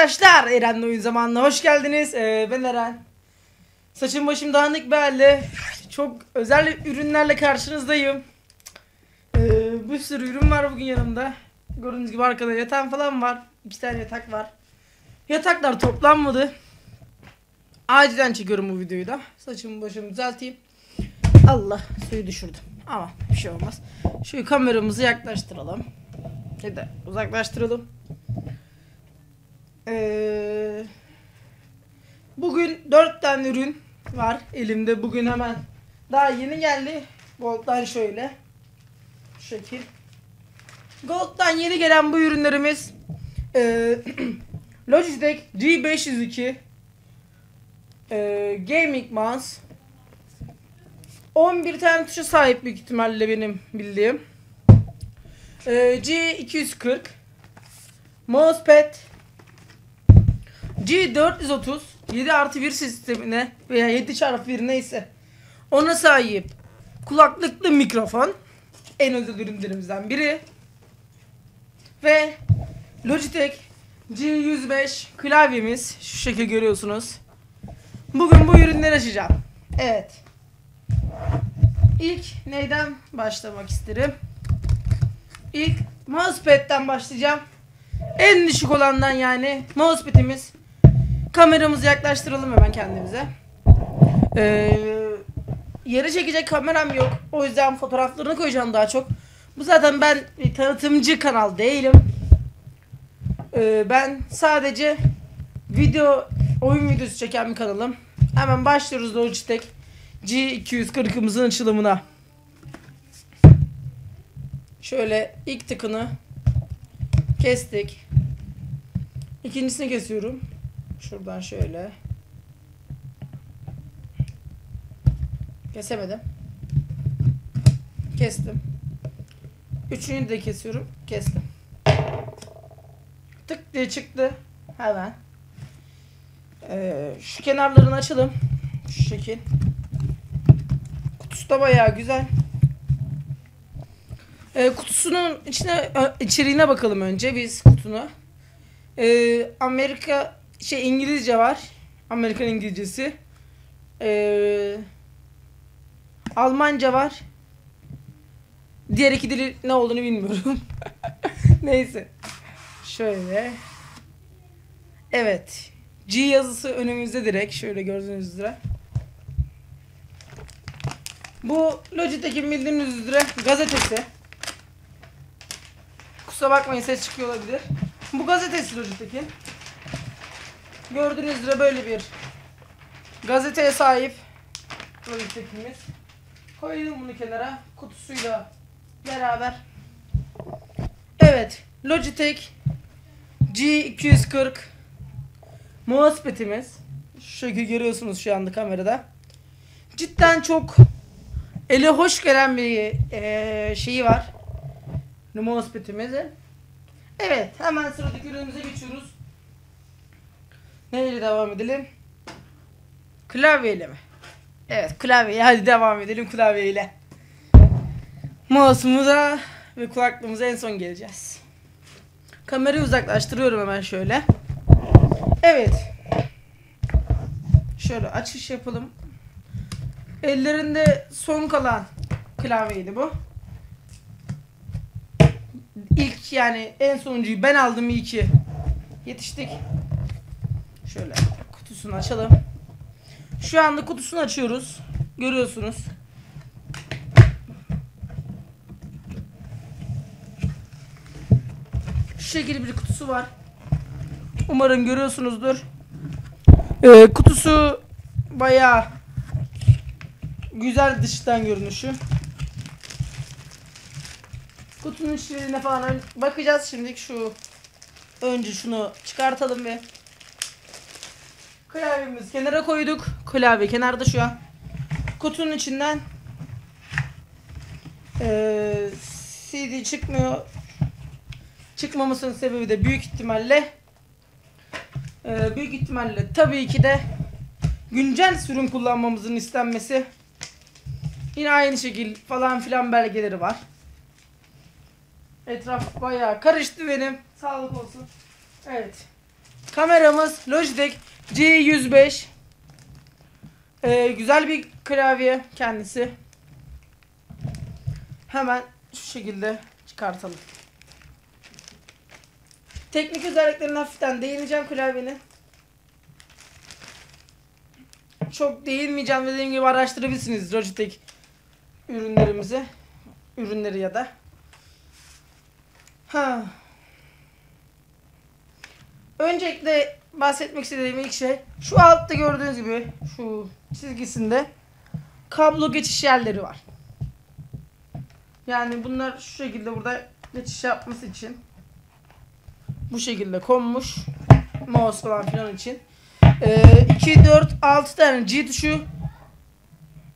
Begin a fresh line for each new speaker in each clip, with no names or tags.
arkadaşlar Eren'le oyun zamanına hoş geldiniz. Ee, ben Eren. Saçım başım dağınık bir halde çok özel ürünlerle karşınızdayım. Ee, bir sürü ürün var bugün yanımda. Gördüğünüz gibi arkada yatağım falan var. İki tane yatak var. Yataklar toplanmadı. Acilen çekiyorum bu videoyu da. Saçımı başımı düzelteyim. Allah suyu düşürdüm. Ama bir şey olmaz. Şu kameramızı yaklaştıralım. Ya da uzaklaştıralım. Ee, bugün 4 tane ürün var elimde bugün hemen. Daha yeni geldi. Gold'dan şöyle. Şu şekil. Gold'dan yeni gelen bu ürünlerimiz ee, Logitech G502 ee, Gaming Mouse 11 tane tuşa sahip büyük ihtimalle benim bildiğim. Ee, G240 Mousepad G430 7 artı 1 sistemine veya 7 çarpı 1 neyse ona sahip kulaklıklı mikrofon en özel ürünlerimizden biri ve Logitech G105 klavyemiz şu şekil görüyorsunuz. Bugün bu ürünleri açacağım. Evet. İlk neyden başlamak isterim? İlk mousepad'den başlayacağım. En düşük olandan yani mousepad'imiz. Kameramızı yaklaştıralım hemen kendimize. Ee, yere çekecek kameram yok. O yüzden fotoğraflarını koyacağım daha çok. Bu zaten ben tanıtımcı kanal değilim. Ee, ben sadece video oyun videosu çeken bir kanalım. Hemen başlıyoruz Logitech G240'ımızın açılımına. Şöyle ilk tıkını kestik. İkincisini kesiyorum. Şuradan şöyle. Kesemedim. Kestim. Üçüncü de kesiyorum. Kestim. Tık diye çıktı. Hemen. Ee, şu kenarlarını açalım. Şu şekil. Kutusu da bayağı güzel. Ee, kutusunun içine içeriğine bakalım önce biz kutunu. Ee, Amerika şey İngilizce var. Amerikan İngilizcesi. Ee, Almanca var. Diğer iki dili ne olduğunu bilmiyorum. Neyse. Şöyle. Evet. G yazısı önümüzde direkt. Şöyle gördüğünüz üzere. Bu Logitech'in bildiğiniz üzere gazetesi. Kusura bakmayın ses çıkıyor olabilir. Bu gazetesi Logitech'in. Gördüğünüz üzere böyle bir gazeteye sahip Logitech'imiz. Koyalım bunu kenara kutusuyla beraber. Evet, Logitech G240 mousepad'imiz. Şu şekilde görüyorsunuz şu anda kamerada. Cidden çok ele hoş gelen bir e, şeyi var. Mousepad'imizin. Evet, hemen sıradaki ürünümüze geçiyoruz. Neyle devam edelim? Klavyeyle mi? Evet, klavyeyle. Hadi devam edelim klavyeyle. Mouse'umuza ve kulaklığımıza en son geleceğiz. Kamerayı uzaklaştırıyorum hemen şöyle. Evet. Şöyle açış yapalım. Ellerinde son kalan klavyeydi bu. İlk yani en sonuncuyu ben aldım iyi ki. Yetiştik. Şöyle kutusunu açalım. Şu anda kutusunu açıyoruz. Görüyorsunuz. Şu şekilde bir kutusu var. Umarım görüyorsunuzdur. Ee, kutusu bayağı güzel dıştan görünüşü. Kutunun içlerine falan bakacağız şimdi şu önce şunu çıkartalım ve klavyemizi kenara koyduk. Klavye kenarda şu an. Kutunun içinden ee, CD çıkmıyor. Çıkmamasının sebebi de büyük ihtimalle ee, büyük ihtimalle tabii ki de güncel sürüm kullanmamızın istenmesi. Yine aynı şekil falan filan belgeleri var. Etraf bayağı karıştı benim. Sağlık olsun. Evet. Kameramız Logitech G105. Ee, güzel bir klavye kendisi. Hemen şu şekilde çıkartalım. Teknik özelliklerine hafiften değineceğim klavyenin. Çok değinmeyeceğim dediğim gibi araştırabilirsiniz Logitech ürünlerimizi. Ürünleri ya da. Ha. Öncelikle bahsetmek istediğim ilk şey şu altta gördüğünüz gibi şu çizgisinde kablo geçiş yerleri var. Yani bunlar şu şekilde burada geçiş yapması için bu şekilde konmuş mouse falan filan için. Ee, 2, 4, 6 tane G tuşu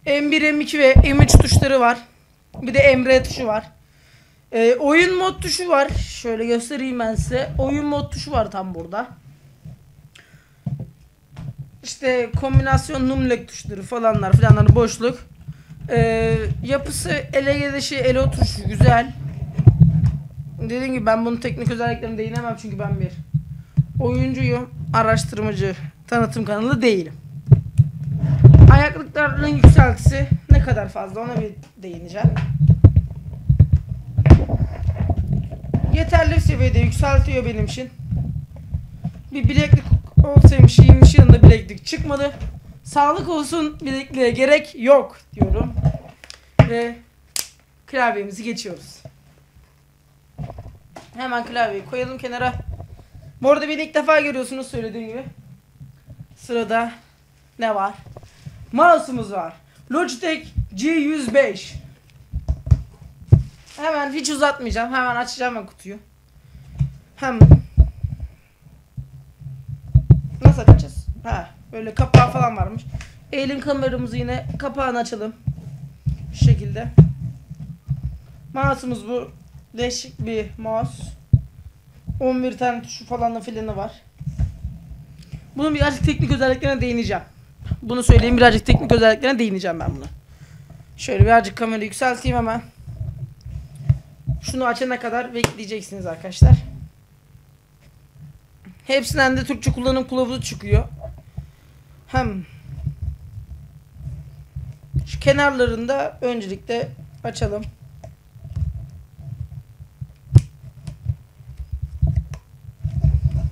M1, M2 ve M3 tuşları var. Bir de Emre tuşu var. Ee, oyun mod tuşu var. Şöyle göstereyim ben size. Oyun mod tuşu var tam burada. İşte kombinasyon numlek tuşları falanlar filanlar boşluk. Ee, yapısı ele gelişi ele oturuşu güzel. Dediğim gibi ben bunun teknik özelliklerine değinemem çünkü ben bir oyuncuyum. Araştırmacı tanıtım kanalı değilim. Ayaklıkların yükseltisi ne kadar fazla ona bir değineceğim. Yeterli seviyede yükseltiyor benim için. Bir bileklik olsaymış 20 yılında bileklik çıkmadı. Sağlık olsun bilekliğe gerek yok diyorum. Ve klavyemizi geçiyoruz. Hemen klavyeyi koyalım kenara. Bu arada beni ilk defa görüyorsunuz söylediğim gibi. Sırada ne var? Mouse'umuz var. Logitech G105. Hemen hiç uzatmayacağım. Hemen açacağım ben kutuyu. Hem Nasıl açacağız? Ha, böyle kapağı falan varmış. Eğilin kameramızı yine kapağını açalım. Şu şekilde. Mouse'umuz bu. Değişik bir mouse. 11 tane tuşu falan da filanı var. Bunun birazcık teknik özelliklerine değineceğim. Bunu söyleyeyim birazcık teknik özelliklerine değineceğim ben bunu. Şöyle birazcık kamerayı yükselteyim hemen. Şunu açana kadar bekleyeceksiniz arkadaşlar. Hepsinden de Türkçe kullanım kılavuzu çıkıyor. Hem şu kenarlarında öncelikle açalım.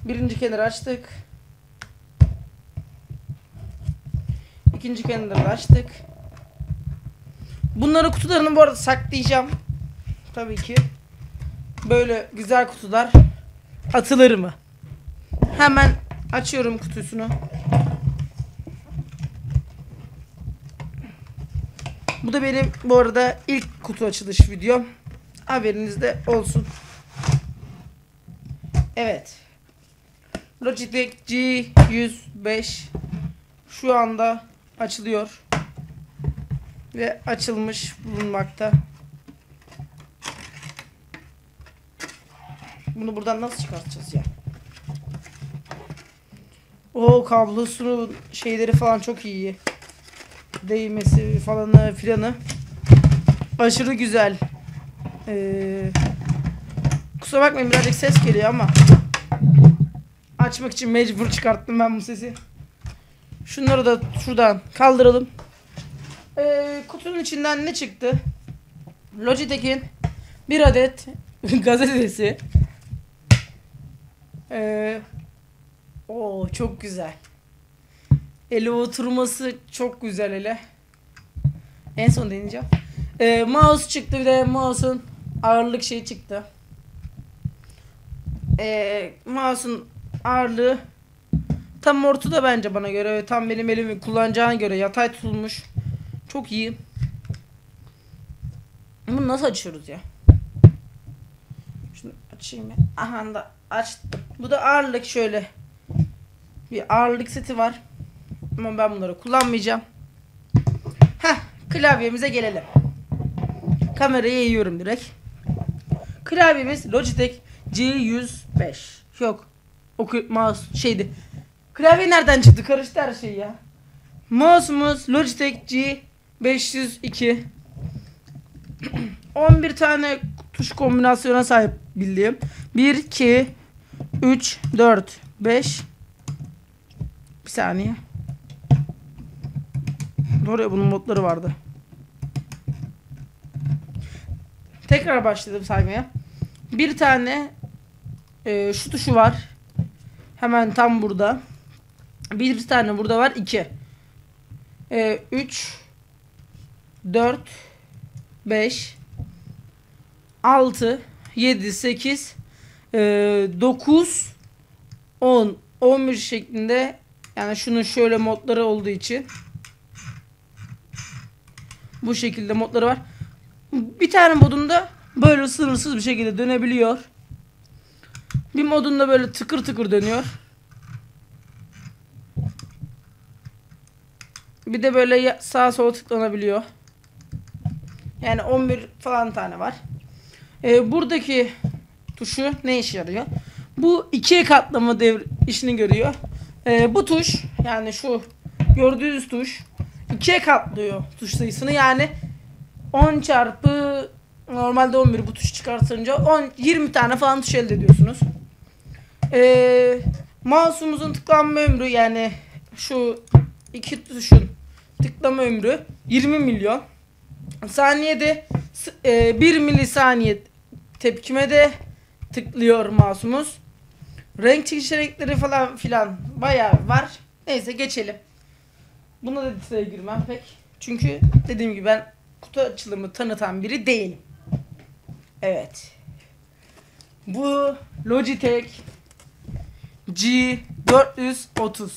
Birinci kenarı açtık. İkinci kenarı açtık. Bunları kutularını bu arada saklayacağım. Tabii ki. Böyle güzel kutular atılır mı? Hemen açıyorum kutusunu. Bu da benim bu arada ilk kutu açılış videom. Haberinizde olsun. Evet. Logitech G105 şu anda açılıyor. Ve açılmış bulunmakta. Bunu buradan nasıl çıkartacağız ya? O kablosunun şeyleri falan çok iyi. Değmesi falanı filanı. Aşırı güzel. Ee, kusura bakmayın birazcık ses geliyor ama açmak için mecbur çıkarttım ben bu sesi. Şunları da şuradan kaldıralım. Ee, kutunun içinden ne çıktı? Logitech'in bir adet gazetesi. Ee, o çok güzel. Ele oturması çok güzel hele. En son deneyeceğim. Ee, mouse çıktı bir de mouse'un ağırlık şeyi çıktı. Ee, mouse'un ağırlığı tam ortada bence bana göre. Tam benim elimi kullanacağına göre yatay tutulmuş. Çok iyi. Bunu nasıl açıyoruz ya? Şunu açayım ben. Aha da açtım. Bu da ağırlık şöyle. Bir ağırlık seti var. Ama ben bunları kullanmayacağım. Heh, klavyemize gelelim. Kamerayı eğiyorum direkt. Klavyemiz Logitech G105. Yok. O mouse şeydi. Klavye nereden çıktı? Karıştı her şey ya. Mouse'umuz Logitech G502. 11 tane tuş kombinasyona sahip bildiğim. 1, 2, 3, 4, 5, Bir saniye. Doğru ya bunun modları vardı. Tekrar başladım saymaya. Bir tane e, şu tuşu var. Hemen tam burada. Bir, tane burada var. 2. 3 4 5 6 7 8 9 10 11 şeklinde yani şunun şöyle modları olduğu için bu şekilde modları var. Bir tane modunda böyle sınırsız bir şekilde dönebiliyor. Bir modunda böyle tıkır tıkır dönüyor. Bir de böyle sağa sola tıklanabiliyor. Yani 11 falan tane var. Ee, buradaki tuşu ne işe yarıyor? Bu ikiye katlama devr işini görüyor. Ee, bu tuş yani şu gördüğünüz tuş ikiye katlıyor tuş sayısını yani 10 çarpı normalde 11 bu tuş çıkartınca 10 20 tane falan tuş elde ediyorsunuz. Ee, mouse'umuzun tıklanma ömrü yani şu iki tuşun tıklama ömrü 20 milyon. Saniyede e, 1 milisaniye tepkimede tıklıyor mouse'umuz. Renk seçenekleri falan filan bayağı var. Neyse geçelim. Buna da detaya girmem pek. Çünkü dediğim gibi ben kutu açılımı tanıtan biri değilim. Evet. Bu Logitech G430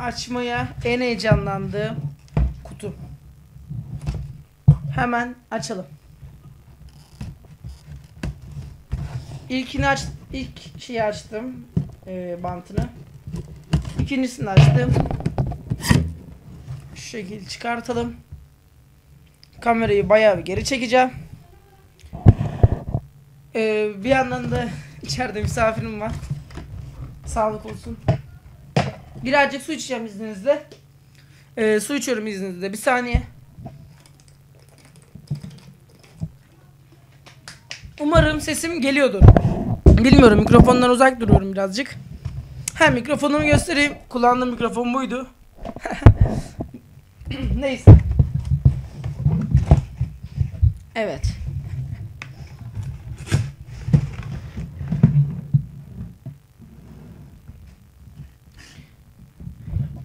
açmaya en heyecanlandığım kutu. Hemen açalım. İlkini aç, ilk şeyi açtım, e, bantını. İkincisini açtım. Şu şekilde çıkartalım. Kamerayı bayağı bir geri çekeceğim. E, bir yandan da içeride misafirim var. Sağlık olsun. Birazcık su içeceğim izninizle. E, su içiyorum izninizle. Bir saniye. Umarım sesim geliyordur. Bilmiyorum mikrofondan uzak duruyorum birazcık. Ha mikrofonumu göstereyim. Kullandığım mikrofon buydu. Neyse. Evet.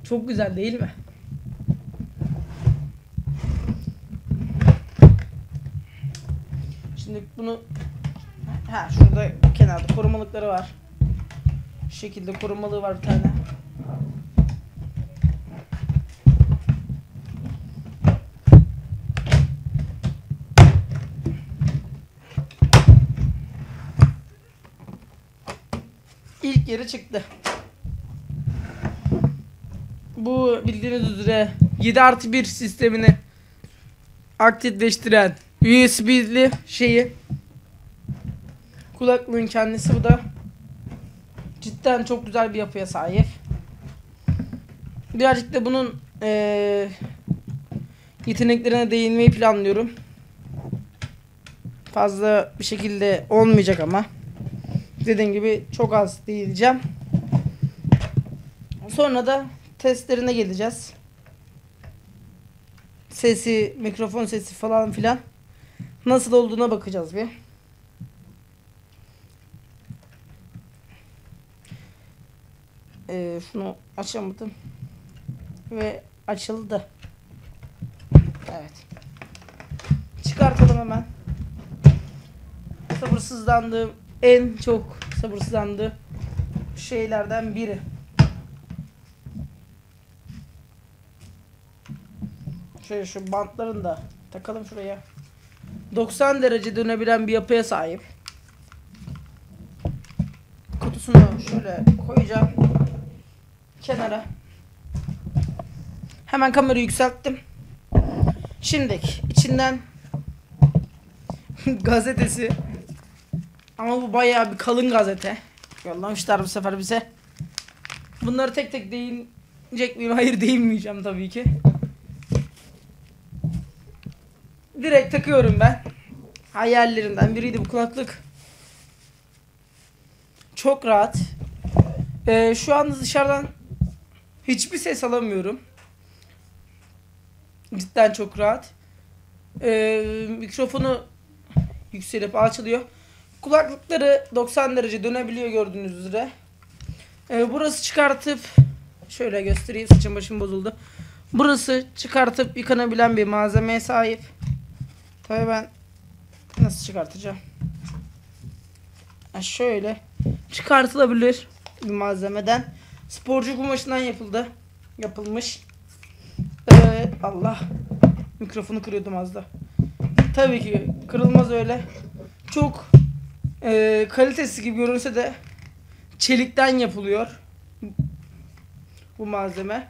Çok güzel değil mi? Şimdi bunu ha şurada kenarda korumalıkları var. Şu şekilde korumalığı var bir tane. İlk yeri çıktı. Bu bildiğiniz üzere 7 artı 1 sistemini aktifleştiren USB'li şeyi kulaklığın kendisi bu da cidden çok güzel bir yapıya sahip. Birazcık da bunun eee, yeteneklerine değinmeyi planlıyorum. Fazla bir şekilde olmayacak ama. Dediğim gibi çok az değineceğim. Sonra da testlerine geleceğiz. Sesi, mikrofon sesi falan filan. Nasıl olduğuna bakacağız bir. Ee, şunu açamadım. Ve açıldı. Evet. Çıkartalım hemen. Sabırsızlandığım, en çok sabırsızlandığım şeylerden biri. Şöyle şu bantların da takalım şuraya. 90 derece dönebilen bir yapıya sahip. Kutusunu şöyle koyacağım. Kenara. Hemen kamerayı yükselttim. Şimdi içinden gazetesi ama bu bayağı bir kalın gazete. Yollamışlar bu sefer bize. Bunları tek tek değinecek miyim? Hayır değinmeyeceğim tabii ki. Direkt takıyorum ben. Hayallerimden biriydi bu kulaklık. Çok rahat. Ee, şu anda dışarıdan hiçbir ses alamıyorum. Cidden çok rahat. Ee, mikrofonu yükselip açılıyor. Kulaklıkları 90 derece dönebiliyor gördüğünüz üzere. Ee, burası çıkartıp şöyle göstereyim saçım başım bozuldu. Burası çıkartıp yıkanabilen bir malzemeye sahip. Tabii ben nasıl çıkartacağım? Ha şöyle çıkartılabilir bir malzemeden. Sporcu kumaşından yapıldı. Yapılmış. Ee, Allah. Mikrofonu kırıyordum az da. Tabii ki kırılmaz öyle. Çok e, kalitesi gibi görünse de çelikten yapılıyor. Bu malzeme.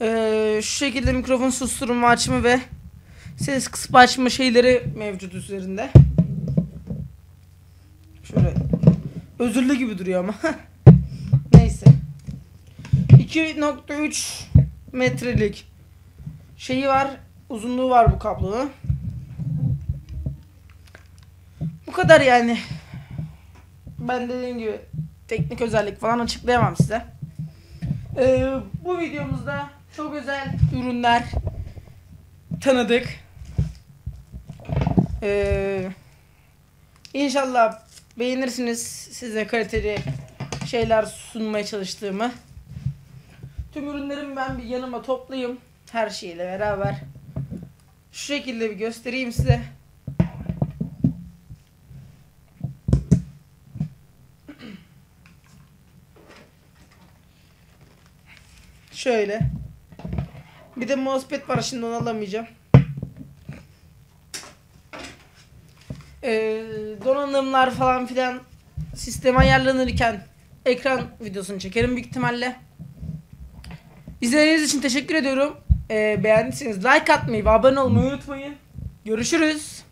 Ee, şu şekilde mikrofon susturma açma ve ses kısıp açma şeyleri mevcut üzerinde. Şöyle özürlü gibi duruyor ama. Neyse. 2.3 metrelik şeyi var. Uzunluğu var bu kablonun. Bu kadar yani. Ben dediğim gibi teknik özellik falan açıklayamam size. Ee, bu videomuzda çok özel ürünler tanıdık. Ee, inşallah beğenirsiniz size kaliteli şeyler sunmaya çalıştığımı. Tüm ürünlerimi ben bir yanıma toplayayım. Her şeyle beraber. Şu şekilde bir göstereyim size. Şöyle. Bir de mousepad var şimdi onu alamayacağım. Ee, donanımlar falan filan sistem ayarlanırken ekran videosunu çekerim büyük ihtimalle. İzlediğiniz için teşekkür ediyorum. Ee, beğendiyseniz like atmayı ve abone olmayı unutmayın. Görüşürüz.